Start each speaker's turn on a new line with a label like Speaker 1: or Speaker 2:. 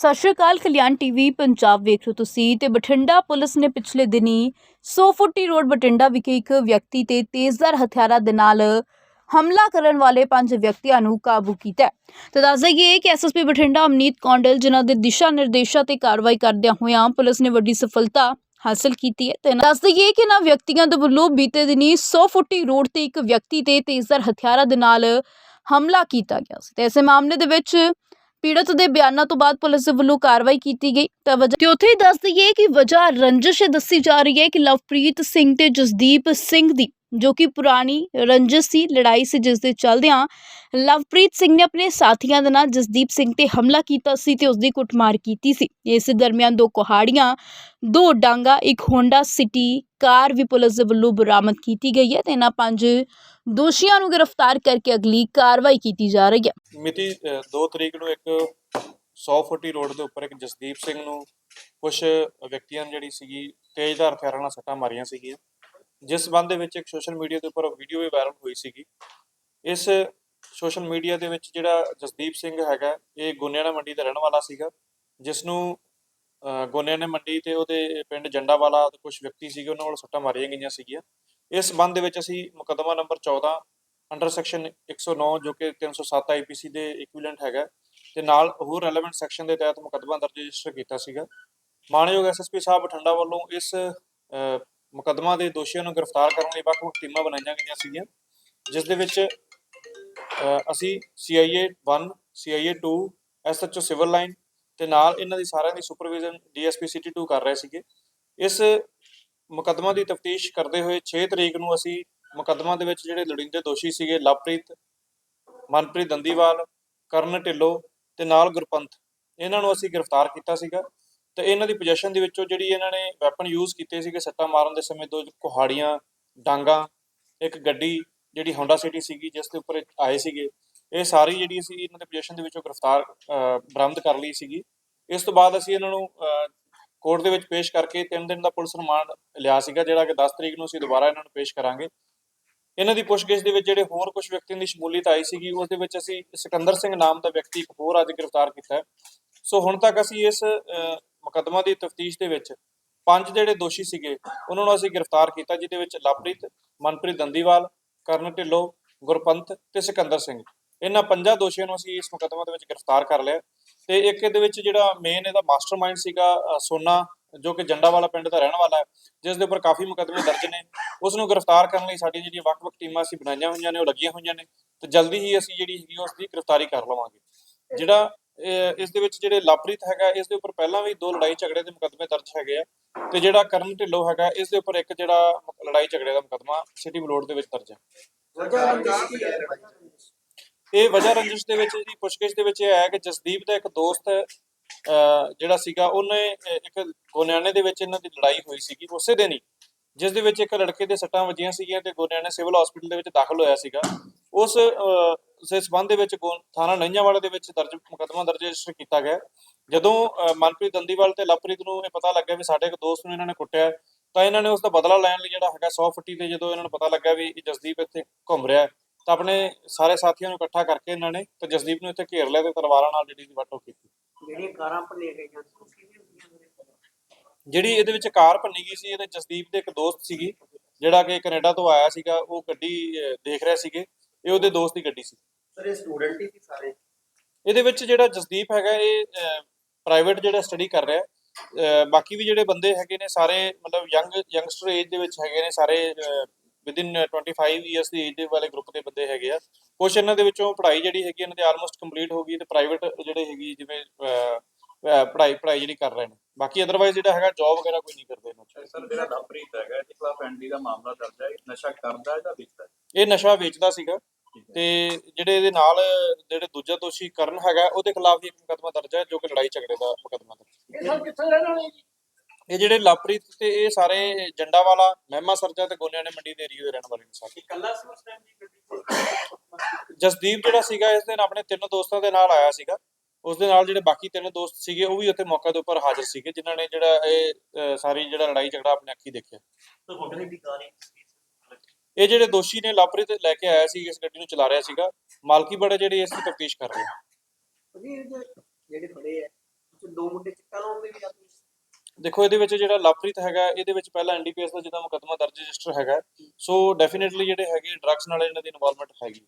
Speaker 1: ਸਤਿ ਸ਼੍ਰੀ ਅਕਾਲ, ਕਲਿਆਣ ਟੀਵੀ, ਪੰਜਾਬ ਵੇਖ ਰਹੇ ਹੋ ਤੁਸੀਂ ਤੇ ਬਠਿੰਡਾ ਪੁਲਿਸ ਨੇ ਪਿਛਲੇ ਦਿਨੀ 100 ਫੁੱਟੀ ਰੋਡ ਬਠਿੰਡਾ ਵਿਖੇ ਇੱਕ ਵਿਅਕਤੀ ਤੇ ਤੇਜ਼ਧਾਰ ਹਥਿਆਰਾਂ ਦੇ ਨਾਲ ਹਮਲਾ ਕਰਨ ਵਾਲੇ ਪੰਜ ਵਿਅਕਤੀਆਂ ਨੂੰ ਕਾਬੂ ਕੀਤਾ ਹੈ। ਤੇ ਦੱਸ ਦਈਏ ਕਿ ਐਸਐਸਪੀ ਬਠਿੰਡਾ ਅਮਨੀਤ ਕੌਂਡਲ, ਜਿਨ੍ਹਾਂ ਦੇ ਦਿਸ਼ਾ ਨਿਰਦੇਸ਼ਾਂ ਤੇ ਕਾਰਵਾਈ ਕਰਦਿਆਂ ਹੋਇਆਂ ਪੁਲਿਸ ਨੇ ਵੱਡੀ ਸਫਲਤਾ ਹਾਸਲ ਕੀਤੀ ਹੈ ਤੇ ਦੱਸ ਦਈਏ ਕਿ ਇਹਨਾਂ ਵਿਅਕਤੀਆਂ ਦੇ ਵੱਲੋਂ ਬੀਤੇ ਦਿਨੀ 100 ਫੁੱਟੀ ਰੋਡ ਤੇ ਇੱਕ ਵਿਅਕਤੀ ਤੇ ਤੇਜ਼ਧਾਰ ਹਥਿਆਰਾਂ ਦੇ ਨਾਲ ਹਮਲਾ ਕੀਤਾ ਗਿਆ ਸੀ ਤੇ ਇਸੇ ਮਾਮਲੇ ਦੇ ਵਿੱਚ ਪੀੜਤ ਦੇ ਬਿਆਨਾਂ ਤੋਂ ਬਾਅਦ ਪੁਲਿਸ ਦੇ ਵੱਲੋਂ ਕਾਰਵਾਈ ਕੀਤੀ ਗਈ। ਤਾਂ ਵਜ੍ਹਾ ਤੇ ਉੱਥੇ ਹੀ ਦੱਸ ਦਈਏ ਕਿ ਵਜ੍ਹਾ ਰੰਜਿਸ਼ ਦੱਸੀ ਜਾ ਰਹੀ ਹੈ ਕਿ ਲਵਪ੍ਰੀਤ ਸਿੰਘ ਤੇ ਜਸਦੀਪ ਸਿੰਘ ਦੀ ਜੋ ਕਿ ਪੁਰਾਣੀ ਰੰਜਿਸ਼ ਸੀ ਲੜਾਈ ਸੀ, ਜਿਸ ਦੇ ਚੱਲਦਿਆਂ ਲਵਪ੍ਰੀਤ ਸਿੰਘ ਨੇ ਆਪਣੇ ਸਾਥੀਆਂ ਦੇ ਨਾਲ ਜਸਦੀਪ ਸਿੰਘ ਤੇ ਹਮਲਾ ਕੀਤਾ ਸੀ ਤੇ ਉਸ ਦੀ ਕੁੱਟਮਾਰ ਕੀਤੀ ਸੀ। ਇਸ ਦਰਮਿਆਨ ਦੋ ਕੁਹਾੜੀਆਂ, ਦੋ ਡਾਂਗਾ, ਇੱਕ ਹੋਂਡਾ ਸਿਟੀ ਕਾਰ ਵੀ ਪੁਲਿਸ ਦੇ ਵੱਲੋਂ ਬਰਾਮਦ ਕੀਤੀ ਗਈ ਹੈ ਤੇ ਇਹਨਾਂ ਪੰਜ ਦੋਸ਼ੀਆਂ ਨੂੰ ਗ੍ਰਿਫਤਾਰ ਕਰਕੇ ਅਗਲੀ ਕਾਰਵਾਈ ਕੀਤੀ ਜਾ ਰਹੀ ਹੈ।
Speaker 2: ਮਿਤੀ 2 ਤਰੀਕ ਨੂੰ ਇੱਕ 100 ਫੁੱਟੀ ਰੋਡ ਦੇ ਉੱਪਰ ਇੱਕ ਜਸਦੀਪ ਸਿੰਘ ਨੂੰ ਕੁਝ ਵਿਅਕਤੀਆਂ ਨੇ ਜਿਹੜੀ ਸੀਗੀ ਤੇਜ਼ਧਾਰ ਹਥਿਆਰਾਂ ਨਾਲ ਸੱਟਾਂ ਮਾਰੀਆਂ ਸੀਗੀਆਂ। ਜਿਸ ਸੰਬੰਧ ਦੇ ਵਿੱਚ ਇੱਕ ਸੋਸ਼ਲ ਮੀਡੀਆ ਦੇ ਉੱਪਰ ਵੀਡੀਓ ਵੀ ਵਾਇਰਲ ਹੋਈ ਸੀਗੀ। ਇਸ ਸੋਸ਼ਲ ਮੀਡੀਆ ਦੇ ਵਿੱਚ ਜਿਹੜਾ ਜਸਦੀਪ ਸਿੰਘ ਹੈਗਾ ਇਹ ਗੋਨਿਆਣਾ ਮੰਡੀ ਦਾ ਰਹਿਣ ਵਾਲਾ ਸੀਗਾ ਜਿਸ ਨੂੰ ਅਹ, ਗੋਨਿਆਣਾ ਮੰਡੀ ਤੇ ਉਹਦੇ ਪਿੰਡ ਜੰਡਾਵਾਲਾ ਦੇ ਕੁਝ ਵਿਅਕਤੀ ਸੀਗੇ ਉਹਨਾਂ ਵੱਲੋਂ ਸੱਟਾਂ ਮਾਰੀਆਂ ਗਈਆਂ ਸੀਗੀਆਂ। ਇਸ ਸੰਬੰਧ ਦੇ ਵਿੱਚ ਅਸੀਂ ਮੁਕੱਦਮਾ ਨੰਬਰ 14 ਅੰਡਰ ਸੈਕਸ਼ਨ 109 ਜੋ ਕਿ 307 ਆਈਪੀਸੀ ਦੇ ਇਕੁਇਵਲੈਂਟ ਹੈਗਾ ਤੇ ਨਾਲ ਹੋਰ ਰੈਲੇਵੈਂਟ ਸੈਕਸ਼ਨ ਦੇ ਤਹਿਤ ਮੁਕੱਦਮਾ ਦਰਜ ਰਜਿਸਟਰ ਕੀਤਾ ਸੀਗਾ। ਮਾਨਯੋਗ ਐਸਐਸਪੀ ਸਾਹਿਬ ਬਠਿੰਡਾ ਵੱਲੋਂ ਇਸ ਮੁਕੱਦਮਾ ਦੇ ਦੋਸ਼ੀਆਂ ਨੂੰ ਗ੍ਰਿਫਤਾਰ ਕਰਨ ਲਈ ਵੱਖ-ਵੱਖ ਟੀਮਾਂ ਬਣਾਈਆਂ ਗਈਆਂ ਸੀਗੀਆਂ ਜਿਸ ਦੇ ਵਿੱਚ ਅਹ, ਅਸੀਂ CIA 1 CIA 2 SHO civil line ਤੇ ਨਾਲ ਇਹਨਾਂ ਦੀ ਸਾਰਿਆਂ ਦੀ ਸੁਪਰਵਿਜ਼ਨ DSP ਸਿਟੀ 2 ਕਰ ਰਹੇ ਸੀਗੇ। ਇਸ ਮੁਕੱਦਮਾ ਦੀ ਤਫਤੀਸ਼ ਕਰਦੇ ਹੋਏ 6 ਤਰੀਕ ਨੂੰ ਅਸੀਂ ਮੁਕੱਦਮਾ ਦੇ ਵਿੱਚ ਜਿਹੜੇ ਲੋੜੀਂਦੇ ਦੋਸ਼ੀ ਸੀਗੇ ਲਵਪ੍ਰੀਤ ਮਨਪ੍ਰੀਤ ਦੰਦੀਵਾਲ ਕਰਨ ਢਿੱਲੋਂ ਤੇ ਨਾਲ ਗੁਰਪੰਥ ਇਹਨਾਂ ਨੂੰ ਅਸੀਂ ਗ੍ਰਿਫਤਾਰ ਕੀਤਾ ਸੀਗਾ। ਤੇ ਇਹਨਾਂ ਦੀ ਪੋਜੀਸ਼ਨ ਦੇ ਵਿੱਚੋਂ ਜਿਹੜੀ ਇਹਨਾਂ ਨੇ ਵੈਪਨ ਯੂਜ਼ ਕੀਤੇ ਸੀਗੇ ਸੱਟਾਂ ਮਾਰਨ ਦੇ ਸਮੇਂ, ਦੋ ਕੁਹਾੜੀਆਂ, ਡਾਂਗਾ, ਇੱਕ ਗੱਡੀ ਜਿਹੜੀ ਹੋਂਡਾ ਸਿਟੀ ਸੀਗੀ, ਜਿਸ ਦੇ ਉੱਪਰ ਇਹ ਆਏ ਸੀਗੇ। ਇਹ ਸਾਰੀ ਜਿਹੜੀ ਅਸੀਂ ਇਹਨਾਂ ਦੇ ਪੋਜੀਸ਼ਨ ਦੇ ਵਿੱਚੋਂ ਗ੍ਰਿਫਤਾਰ ਬਰਾਮਦ ਕਰ ਲਈ ਸੀਗੀ। ਇਸ ਤੋਂ ਬਾਅਦ ਅਸੀਂ ਇਹਨਾਂ ਨੂੰ ਕੋਰਟ ਦੇ ਵਿੱਚ ਪੇਸ਼ ਕਰਕੇ 3 ਦਿਨ ਦਾ ਪੁਲਿਸ ਰਿਮਾਂਡ ਲਿਆ ਸੀਗਾ, ਜਿਹੜਾ ਕਿ 10 ਤਰੀਕ ਨੂੰ ਅਸੀਂ ਦੁਬਾਰਾ ਇਹਨਾਂ ਨੂੰ ਪੇਸ਼ ਕਰਾਂਗੇ। ਇਹਨਾਂ ਦੀ ਪੁੱਛਗਿੱਛ ਦੇ ਵਿੱਚ ਜਿਹੜੇ ਹੋਰ ਕੁਝ ਵਿਅਕਤੀਆਂ ਦੀ ਸ਼ਮੂਲੀਅਤ ਆਈ ਸੀਗੀ, ਉਸ ਦੇ ਵਿੱਚ ਅਸੀਂ ਸਿਕੰਦਰ ਸਿੰਘ ਨਾਮ ਦਾ ਵਿਅਕਤੀ ਇੱਕ ਹੋਰ ਅੱਜ ਗ੍ਰਿਫਤਾਰ ਕੀਤਾ ਸੋ ਹੁਣ ਤੱਕ ਅਸੀਂ ਇਸ ਮੁਕੱਦਮਾ ਦੀ ਤਫਤੀਸ਼ ਦੇ ਵਿੱਚ ਪੰਜ ਜਿਹੜੇ ਦੋਸ਼ੀ ਸੀਗੇ, ਉਹਨਾਂ ਨੂੰ ਅਸੀਂ ਗ੍ਰਿਫਤਾਰ ਕੀਤਾ, ਜਿਹਦੇ ਵਿੱਚ ਲਵਪ੍ਰੀਤ, ਮਨਪ੍ਰੀਤ ਦੰਦੀਵਾਲ, ਕਰਨ ਢਿੱਲੋਂ, ਗੁਰਪੰਤ ਤੇ ਸਿਕੰਦਰ ਸਿੰਘ। ਇਹਨਾਂ ਪੰਜਾਂ ਦੋਸ਼ੀਆਂ ਨੂੰ ਅਸੀਂ ਇਸ ਮੁਕੱਦਮਾ ਦੇ ਵਿੱਚ ਗ੍ਰਿਫਤਾਰ ਕਰ ਲਿਆ। ਤੇ ਇੱਕ ਇਹਦੇ ਵਿੱਚ ਜਿਹੜਾ ਮੇਨ ਇਹਦਾ ਮਾਸਟਰਮਾਈਂਡ ਸੀਗਾ ਸੋਨਾ, ਜੋ ਕਿ ਜੰਡਾਵਾਲਾ ਪਿੰਡ ਦਾ ਰਹਿਣ ਵਾਲਾ ਹੈ, ਜਿਸ ਦੇ ਉੱਪਰ ਕਾਫੀ ਮੁਕੱਦਮੇ ਦਰਜ ਨੇ। ਉਸ ਨੂੰ ਗ੍ਰਿਫਤਾਰ ਕਰਨ ਲਈ ਸਾਡੀ ਜਿਹੜੀਆਂ ਵੱਖ-ਵੱਖ ਟੀਮਾਂ ਅਸੀਂ ਬਣਾਈਆਂ ਹੋਈਆਂ ਨੇ, ਉਹ ਲੱਗੀਆਂ ਹੋਈਆਂ ਨੇ। ਤੇ ਜਲਦੀ ਹੀ ਅਸੀਂ ਜਿਹੜੀ ਹੈਗੀ, ਉਸ ਦੀ ਗ੍ਰਿਫਤਾਰੀ ਕਰ ਲਵਾਂਗੇ। ਜਿਹੜਾ ਇਸ ਦੇ ਵਿੱਚ ਜਿਹੜੇ ਲਵਪ੍ਰੀਤ ਹੈਗਾ ਇਸ ਦੇ ਉੱਪਰ ਪਹਿਲਾਂ ਵੀ ਦੋ ਲੜਾਈ ਝਗੜੇ ਦੇ ਮੁਕੱਦਮੇ ਦਰਜ ਹੈਗੇ ਆ ਤੇ ਜਿਹੜਾ ਕਰਨ ਢਿੱਲੋਂ ਹੈਗਾ ਇਸ ਦੇ ਉੱਪਰ ਇੱਕ ਜਿਹੜਾ ਲੜਾਈ ਝਗੜੇ ਦਾ ਮੁਕੱਦਮਾ ਸਿਟੀ ਬਲੋਡ ਦੇ ਵਿੱਚ ਦਰਜ ਹੈ। ਇਹ ਵਜ੍ਹਾ ਰੰਜਿਸ਼ ਦੇ ਵਿੱਚ ਜਿਹੜੀ ਪੁੱਛਗਿੱਛ ਦੇ ਵਿੱਚ ਇਹ ਆਇਆ ਕਿ ਜਸਦੀਪ ਦਾ ਇੱਕ ਦੋਸਤ ਅਹ, ਜਿਹੜਾ ਸੀਗਾ ਉਹਨੇ ਅਹ, ਇੱਕ ਗੋਨਿਆਣੇ ਦੇ ਵਿੱਚ ਇਹਨਾਂ ਦੀ ਲੜਾਈ ਹੋਈ ਸੀਗੀ ਉਸੇ ਦਿਨ ਹੀ ਜਿਸ ਦੇ ਵਿੱਚ ਇੱਕ ਲੜਕੇ ਦੇ ਸੱਟਾਂ ਵੱਜੀਆਂ ਸੀਗੀਆਂ ਤੇ ਗੋਨਿਆਣੇ ਸਿਵਲ ਹਸਪੀਟਲ ਦੇ ਵਿੱਚ ਦਾਖਲ ਹੋਇਆ ਸੀਗਾ। ਉਸ ਉਸੇ ਸਬੰਧ ਦੇ ਵਿੱਚ ਥਾਣਾ ਨਈਆਂਵਾਲਾ ਦੇ ਵਿੱਚ ਦਰਜ ਮੁਕੱਦਮਾ ਦਰਜ ਰਜਿਸਟਰ ਕੀਤਾ ਗਿਆ ਜਦੋਂ ਮਨਪ੍ਰੀਤ ਦੰਦੀਵਾਲ ਤੇ ਲਵਪ੍ਰੀਤ ਨੂੰ ਇਹ ਪਤਾ ਲੱਗਿਆ ਵੀ ਸਾਡੇ ਇੱਕ ਦੋਸਤ ਨੂੰ ਇਹਨਾਂ ਨੇ ਕੁੱਟਿਆ ਤਾਂ ਇਹਨਾਂ ਨੇ ਉਸ ਦਾ ਬਦਲਾ ਲੈਣ ਲਈ ਜਿਹੜਾ ਹੈਗਾ 100 ਫੁੱਟੀ ਤੇ ਜਦੋਂ ਇਹਨਾਂ ਨੂੰ ਪਤਾ ਲੱਗਾ ਵੀ ਜਸਦੀਪ ਇੱਥੇ ਘੁੰਮ ਰਿਹਾ ਤਾਂ ਆਪਣੇ ਸਾਰੇ ਸਾਥੀਆਂ ਨੂੰ ਇਕੱਠਾ ਕਰਕੇ ਇਹਨਾਂ ਨੇ ਤੇ ਜਸਦੀਪ ਨੂੰ ਇੱਥੇ ਘੇਰ ਲਿਆ ਤੇ ਤਲਵਾਰਾਂ ਨਾਲ ਜਿਹੜੀ ਦੀ ਕੀਤੀ।
Speaker 3: ਜਿਹੜੀਆਂ ਕਾਰਾਂ ਭੰਨੀਆਂ ਗਈਆਂ
Speaker 2: ਜਿਹੜੀ ਇਹਦੇ ਵਿੱਚ ਕਾਰ ਭੰਨੀ ਗਈ ਸੀ ਇਹਦੇ ਜਸਦੀਪ ਦੇ ਇੱਕ ਦੋਸਤ ਸੀਗੀ ਜਿਹੜਾ ਕਿ ਕੈਨੇਡਾ ਤੋਂ ਆਇਆ ਸੀਗਾ ਉਹ ਗੱਡੀ ਦੇਖ ਰਿਹਾ ਸੀਗੇ। ਇਹ ਉਹਦੇ ਦੋਸਤ ਦੀ ਗੱਡੀ ਸੀ।
Speaker 3: ਸਰ ਇਹ ਸਟੂਡੈਂਟ ਹੀ ਸੀ ਸਾਰੇ?
Speaker 2: ਇਹਦੇ ਵਿੱਚ ਜਿਹੜਾ ਜਸਦੀਪ ਹੈਗਾ ਇਹ ਪ੍ਰਾਈਵੇਟ ਜਿਹੜਾ ਸਟੱਡੀ ਕਰ ਰਿਹਾ। ਬਾਕੀ ਵੀ ਜਿਹੜੇ ਬੰਦੇ ਹੈਗੇ ਨੇ ਸਾਰੇ ਮਤਲਬ ਯੰਗ ਯੰਗਸਟਰ ਏਜ ਦੇ ਵਿੱਚ ਹੈਗੇ ਨੇ ਸਾਰੇ ਵਿਦਿਨ 25 ਇਅਰਸ ਦੀ ਏਜ ਦੇ ਵਾਲੇ ਗਰੁੱਪ ਦੇ ਬੰਦੇ ਹੈਗੇ ਆ। ਕੁਝ ਇਹਨਾਂ ਦੇ ਵਿੱਚੋਂ ਪੜ੍ਹਾਈ ਜਿਹੜੀ ਹੈਗੀ ਇਹਨਾਂ ਦੀ ਆਲਮੋਸਟ ਕੰਪਲੀਟ ਹੋ ਗਈ ਤੇ ਪ੍ਰਾਈਵੇਟ ਜਿਹੜੇ ਹੈਗੀ ਜਿਵੇਂ ਪੜ੍ਹਾਈ ਪੜ੍ਹਾਈ ਜਿਹੜੀ ਕਰ ਰਹੇ ਨੇ। ਬਾਕੀ ਅਦਰਵਾਈਜ਼ ਜਿਹੜਾ ਹੈਗਾ ਜੌਬ ਵਗੈਰਾ ਕੋਈ ਨਹੀਂ ਕਰਦੇ ਇਹਨਾਂ
Speaker 4: ਸਰ ਜਿਹੜਾ ਲਵਪ੍ਰੀਤ ਹੈਗਾ ਇਹਦੇ ਖਿਲਾਫ ਦਾ ਮਾਮਲਾ ਦਰਜ ਹੈ। ਨਸ਼ਾ ਕਰਦਾ ਹੈ ਜਾਂ ਵੇਚਦਾ ਹੈ?
Speaker 2: ਇਹ ਨਸ਼ਾ ਵੇਚਦਾ ਸੀਗਾ। ਤੇ ਜਿਹੜੇ ਇਹਦੇ ਨਾਲ ਜਿਹੜੇ ਦੂਜਾ ਦੋਸ਼ੀ ਕਰਨ ਹੈਗਾ ਉਹਦੇ ਖਿਲਾਫ ਵੀ ਇੱਕ ਮੁਕੱਦਮਾ ਦਰਜ ਹੈ ਜੋ ਕਿ ਲੜਾਈ ਝਗੜੇ ਦਾ ਮੁਕੱਦਮਾ ਦਰਜ
Speaker 3: ਇਹ ਸਰ ਕਿੱਥੇ ਰਹਿਣ ਵਾਲੇ ਜੀ?
Speaker 2: ਇਹ ਜਿਹੜੇ ਲਵਪ੍ਰੀਤ ਤੇ ਇਹ ਸਾਰੇ ਜੰਡਾਵਾਲਾ ਮਹਿਮਾ ਸਰਜਾ ਤੇ ਗੋਨਿਆਣੇ ਮੰਡੀ ਦੇ ਏਰੀਆ ਦੇ ਰਹਿਣ ਵਾਲੇ ਨੇ ਸਾਰੇ।
Speaker 3: ਇਕੱਲਾ ਸੀ ਉਸ ਟਾਈਮ ਦੀ ਗੱਡੀ
Speaker 2: ਜਸਦੀਪ ਜਿਹੜਾ ਸੀਗਾ ਇਸ ਦਿਨ ਆਪਣੇ ਤਿੰਨ ਦੋਸਤਾਂ ਦੇ ਨਾਲ ਆਇਆ ਸੀਗਾ। ਉਸ ਦੇ ਨਾਲ ਜਿਹੜੇ ਬਾਕੀ ਤਿੰਨ ਦੋਸਤ ਸੀਗੇ ਉਹ ਵੀ ਉੱਥੇ ਮੌਕੇ ਦੇ ਉੱਪਰ ਹਾਜ਼ਰ ਸੀਗੇ ਜਿਨ੍ਹਾਂ ਨੇ ਜਿਹੜਾ ਇਹ ਸਾਰੀ ਜਿਹੜਾ ਲੜਾਈ ਝਗੜਾ ਆਪਣੇ ਅੱਖੀ ਦੇਖਿਆ।
Speaker 3: ਤੇ ਹੋਟਲ ਦੀ ਕਾਰ ਹੀ
Speaker 2: ਇਹ ਜਿਹੜੇ ਦੋਸ਼ੀ ਨੇ ਲਵਪ੍ਰੀਤ ਲੈ ਕੇ ਆਇਆ ਸੀ ਇਸ ਗੱਡੀ ਨੂੰ ਚਲਾ ਰਿਹਾ ਸੀਗਾ। ਮਾਲਕੀ ਬੜੇ ਜਿਹੜੇ ਇਸ ਦੀ ਤਫਤੀਸ਼ ਕਰ ਰਹੇ ਆ।
Speaker 3: ਜੀ ਜਿਹੜੇ ਫੜੇ ਆ ਉਹ 'ਚ ਦੋ ਕੋਈ ਵੀ ਆਦਮੀ
Speaker 2: ਦੇਖੋ ਇਹਦੇ ਵਿੱਚ ਜਿਹੜਾ ਲਵਪ੍ਰੀਤ ਹੈਗਾ ਇਹਦੇ ਵਿੱਚ ਪਹਿਲਾਂ ਐਨਡੀਪੀਐਸ ਦਾ ਜਿਹਦਾ ਮੁਕੱਦਮਾ ਦਰਜ ਰਜਿਸਟਰ ਹੈਗਾ। ਸੋ ਡੈਫੀਨਿਟਲੀ ਜਿਹੜੇ ਹੈਗੇ ਡਰੱਗਸ ਨਾਲ ਇਹਨਾਂ ਦੀ ਇਨਵੋਲਵਮੈਂਟ ਹੈਗੀ।